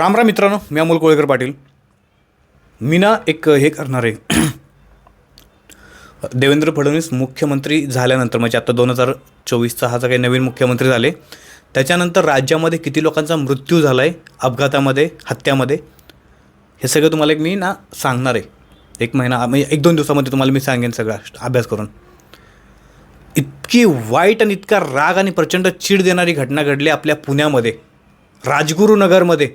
राम राम मित्रांनो मी अमोल कोळेकर पाटील. मी ना एक हे करणार आहे. देवेंद्र फडणवीस मुख्यमंत्री झाल्यानंतर म्हणजे आता दोन हजार चोवीसचा हा जो काही नवीन मुख्यमंत्री झाले त्याच्यानंतर राज्यामध्ये किती लोकांचा मृत्यू झाला आहे अपघातामध्ये हत्यामध्ये हे सगळं तुम्हाला एक मी ना सांगणार आहे. एक महिना म्हणजे एक दोन दिवसामध्ये तुम्हाला मी सांगेन सगळा अभ्यास करून. इतकी वाईट आणि इतका राग आणि प्रचंड चीड देणारी घटना घडली आपल्या पुण्यामध्ये राजगुरुनगरमध्ये.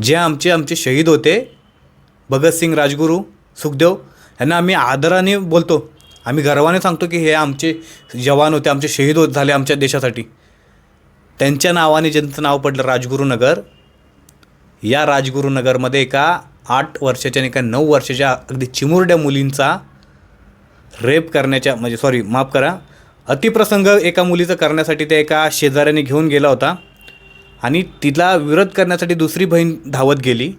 जे आमचे आमचे शहीद होते भगतसिंग राजगुरू सुखदेव यांना आम्ही आदराने बोलतो. आम्ही गर्वाने सांगतो की हे आमचे जवान होते आमचे शहीद होत झाले आमच्या देशासाठी. त्यांच्या नावाने ज्यांचं नाव पडलं राजगुरुनगर या राजगुरुनगरमध्ये एका आठ वर्षाच्या आणि एका नऊ वर्षाच्या अगदी चिमुरड्या मुलींचा रेप करण्याच्या म्हणजे सॉरी माफ करा अतिप्रसंग एका मुलीचं करण्यासाठी त्या एका शेजाऱ्याने घेऊन गेला होता. आणि तिला विरोध करण्यासाठी दुसरी बहीण धावत गेली.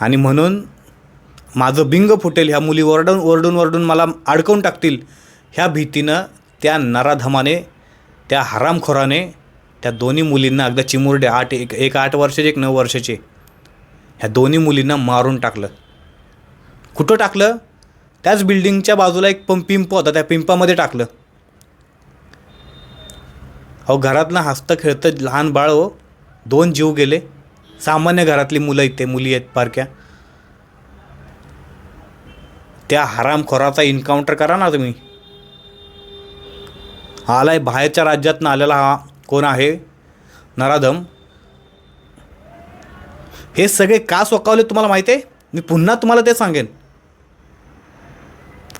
आणि म्हणून माझं बिंग फुटेल ह्या मुली ओरडून ओरडून ओरडून मला अडकवून टाकतील ह्या भीतीनं त्या नराधमाने त्या हरामखोराने त्या दोन्ही मुलींना अगदी चिमुरडे आठ एक एक आठ वर्षाचे एक नऊ वर्षाचे ह्या दोन्ही मुलींना मारून टाकलं. कुठं टाकलं? त्याच बिल्डिंगच्या बाजूला एक पंप पिंप होता त्या पिंपामध्ये टाकलं. अहो घरातनं हसतं खेळतं लहान बाळ हो. दोन जीव गेले. सामान्य घरातली मुलं इथे मुली आहेत पारक्या त्या हरामखोराचा इन्काउंटर करा ना तुम्ही. आलाय बाहेरच्या राज्यातनं आलेला हा कोण आहे? नराधम. हे सगळे का सोकावले तुम्हाला माहिती आहे मी पुन्हा तुम्हाला ते सांगेन.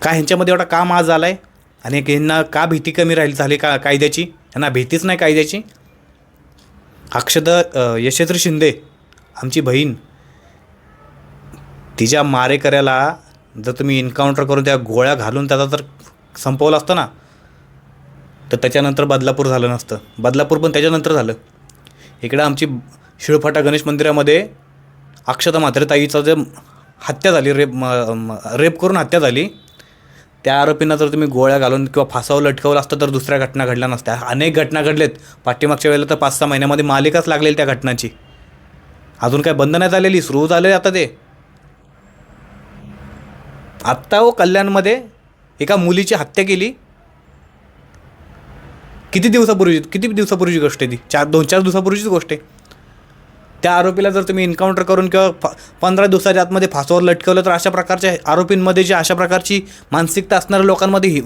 का ह्यांच्यामध्ये एवढा का माज झाला आहे आणि एक ह्यांना का भीती कमी राहिली झाली का कायद्याची? यांना भीतीच नाही कायद्याची? अक्षद अ, यशस्वी शिंदे आमची बहीण तिच्या मारेकऱ्याला जर तुम्ही एन्काउंटर करून त्या गोळ्या घालून त्याचा जर संपवलं असतं ना तर त्याच्यानंतर बदलापूर झालं नसतं. बदलापूर पण त्याच्यानंतर झालं. इकडं आमची शिळफाटा गणेश मंदिरामध्ये अक्षता मात्रे ताईचं जे हत्या झाली रेप म- रेप करून हत्या झाली त्या आरोपींना जर तुम्ही गोळ्या घालून किंवा फासावर लटकवलं असतं तर दुसऱ्या घटना घडल्या नसत्या. अनेक घटना घडलेत. पाठीमागच्या वेळेला तर पाच सहा महिन्यामध्ये मालिकाच लागलेली त्या घटनाची. अजून काय बंद नाही झालेली सुरू झाले आता ते. आत्ता हो कल्याणमध्ये एका मुलीची हत्या केली. किती दिवसापूर्वी किती दिवसापूर्वीची गोष्ट आहे ती? चार दोन चार दिवसापूर्वीचीच गोष्ट आहे. त्या आरोपीला जर तुम्ही एन्काउंटर करून किंवा पंधरा दिवसाच्या आतमध्ये फासावर लटकवलं तर अशा प्रकारच्या आरोपींमध्ये जी अशा प्रकारची मानसिकता असणाऱ्या लोकांमध्ये हि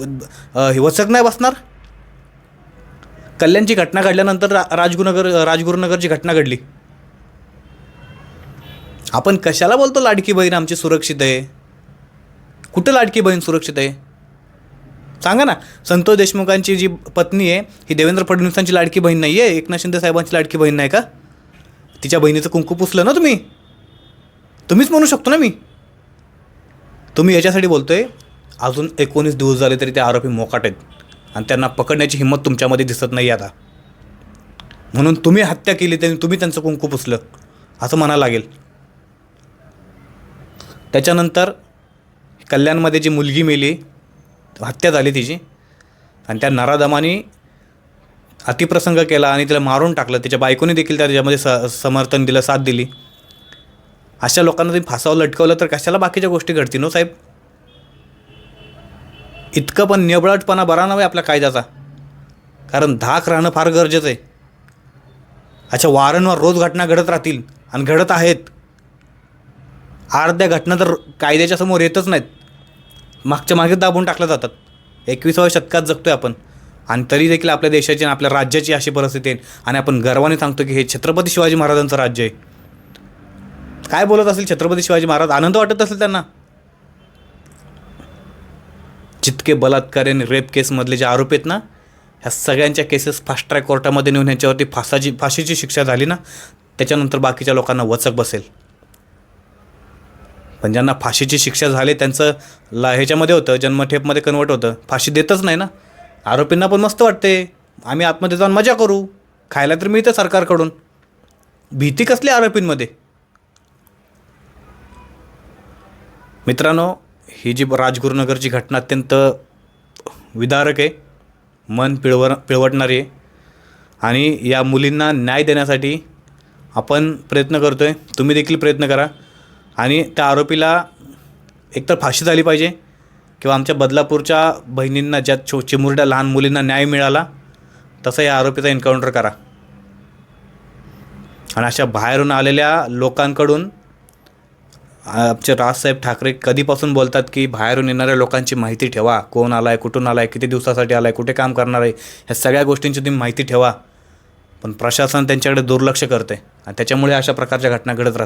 अ, नाही बसणार? कल्याणची घटना घडल्यानंतर रा राजगुरुनगर राजगुरुनगरची घटना घडली. आपण कशाला बोलतो लाडकी बहीण आमची सुरक्षित आहे? कुठं लाडकी बहीण सुरक्षित आहे? सांगा ना. संतोष देशमुखांची जी पत्नी आहे ही देवेंद्र फडणवीसांची लाडकी बहीण नाही आहे एकनाथ शिंदे साहेबांची लाडकी बहीण नाही का? तिच्या बहिणीचं कुंकू पुसलं ना तुम्ही? तुम्हीच म्हणू शकतो ना मी. तुम्ही याच्यासाठी बोलतोय अजून एकोणीस दिवस झाले तरी ते आरोपी मोकाट आहेत आणि त्यांना पकडण्याची हिंमत तुमच्यामध्ये दिसत नाही आता. म्हणून तुम्ही हत्या केली त्यांनी तुम्ही त्यांचं कुंकू पुसलं असं म्हणायला लागेल. त्याच्यानंतर कल्याणमध्ये जी मुलगी मेली हत्या झाली तिची आणि त्या नराधमानी अतिप्रसंग केला आणि तिला मारून टाकलं. तिच्या बायकोने देखील त्याच्यामध्ये स समर्थन दिलं साथ दिली. अशा लोकांना तुम्ही फासावर लटकवलं तर कशाला बाकीच्या गोष्टी घडतील हो साहेब? इतकं पण निबळटपणा बरा नव्हे आपल्या कायद्याचा. कारण धाक राहणं फार गरजेचं आहे. अच्छा वारंवार रोज घटना घडत राहतील आणि घडत आहेत. अर्ध्या घटना तर कायद्याच्या समोर येतच नाहीत. मागच्या मागे दाबून टाकल्या जातात. एकविसाव्या शतकात जगतोय आपण. आणि तरी देखील आपल्या देशाची आणि आपल्या राज्याची अशी परिस्थिती आहे. आणि आपण गर्वाने सांगतो की हे छत्रपती शिवाजी महाराजांचं राज्य आहे. काय बोलत असेल छत्रपती शिवाजी महाराज? आनंद वाटत असेल त्यांना? जितके बलात्कारी आणि रेप केसमधले जे आरोप आहेत ना ह्या सगळ्यांच्या केसेस फास्ट ट्रॅक कोर्टामध्ये नेऊन ह्यांच्यावरती फासाची फाशीची शिक्षा झाली ना त्याच्यानंतर बाकीच्या लोकांना वचक बसेल. पण ज्यांना फाशीची शिक्षा झाली त्यांचं ला ह्याच्यामध्ये होतं जन्मठेपमध्ये कन्वर्ट होतं फाशी देतच नाही ना. आरोपींना पण मस्त वाटते. आम्ही आतमध्ये जाऊन मजा करू. खायला तर मिळतं सरकारकडून. भीती कसली आरोपींमध्ये? मित्रांनो ही जी राजगुरुनगरची घटना अत्यंत विदारक आहे. मन पिळवर पिळवटणारी आहे. आणि या मुलींना न्याय देण्यासाठी आपण प्रयत्न करतो आहे तुम्ही देखील प्रयत्न करा. आणि त्या आरोपीला एकतर फाशी झाली पाहिजे किंवा आमच्या बदलापूरच्या बहिणींना ज्या छो चिमुरड्या लहान मुलींना न्याय मिळाला तसं या आरोपीचा एन्काउंटर करा. आणि अशा बाहेरून आलेल्या लोकांकडून आमचे राजसाहेब ठाकरे कधीपासून बोलतात की बाहेरून येणाऱ्या लोकांची माहिती ठेवा. कोण आला आहे कुठून आला आहे किती दिवसासाठी आला आहे कुठे काम करणार आहे ह्या सगळ्या गोष्टींची तुम्ही माहिती ठेवा. पण प्रशासन त्यांच्याकडे दुर्लक्ष करते आणि त्याच्यामुळे अशा प्रकारच्या घटना घडत राहतात.